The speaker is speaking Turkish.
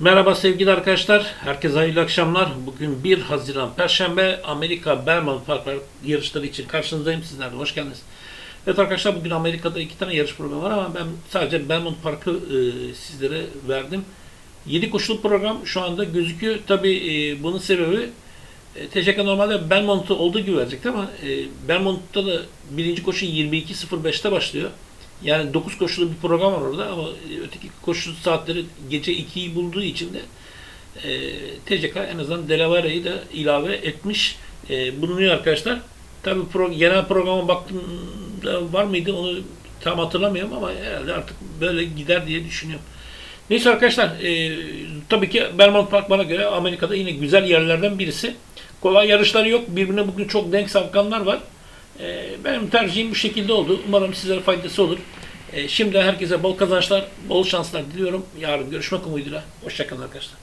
Merhaba sevgili arkadaşlar. Herkese hayırlı akşamlar. Bugün 1 Haziran Perşembe Amerika Belmont Park yarışları için karşınızdayım. Sizler de hoş geldiniz. Evet arkadaşlar bugün Amerika'da iki tane yarış programı var ama ben sadece Belmont Park'ı e, sizlere verdim. 7 koşulu program şu anda gözüküyor. Tabi e, bunun sebebi e, TCK normalde Belmont'u olduğu gibi verecekti ama e, Belmont'ta da birinci koşu 22.05'te başlıyor. Yani 9 koşulu bir program var orada ama öteki koşu saatleri gece 2'yi bulduğu için de e, TCK en azından Delaware'yi de ilave etmiş e, bulunuyor arkadaşlar. Tabi pro, genel programa baktığımda var mıydı onu tam hatırlamıyorum ama herhalde artık böyle gider diye düşünüyorum. Neyse arkadaşlar e, tabii ki Belmont Park bana göre Amerika'da yine güzel yerlerden birisi. Kolay yarışları yok. Birbirine bugün çok denk savkanlar var. E, benim tercihim bu şekilde oldu. Umarım sizlere faydası olur. E, şimdi herkese bol kazançlar, bol şanslar diliyorum. Yarın görüşmek umuduyla. Hoşçakalın arkadaşlar.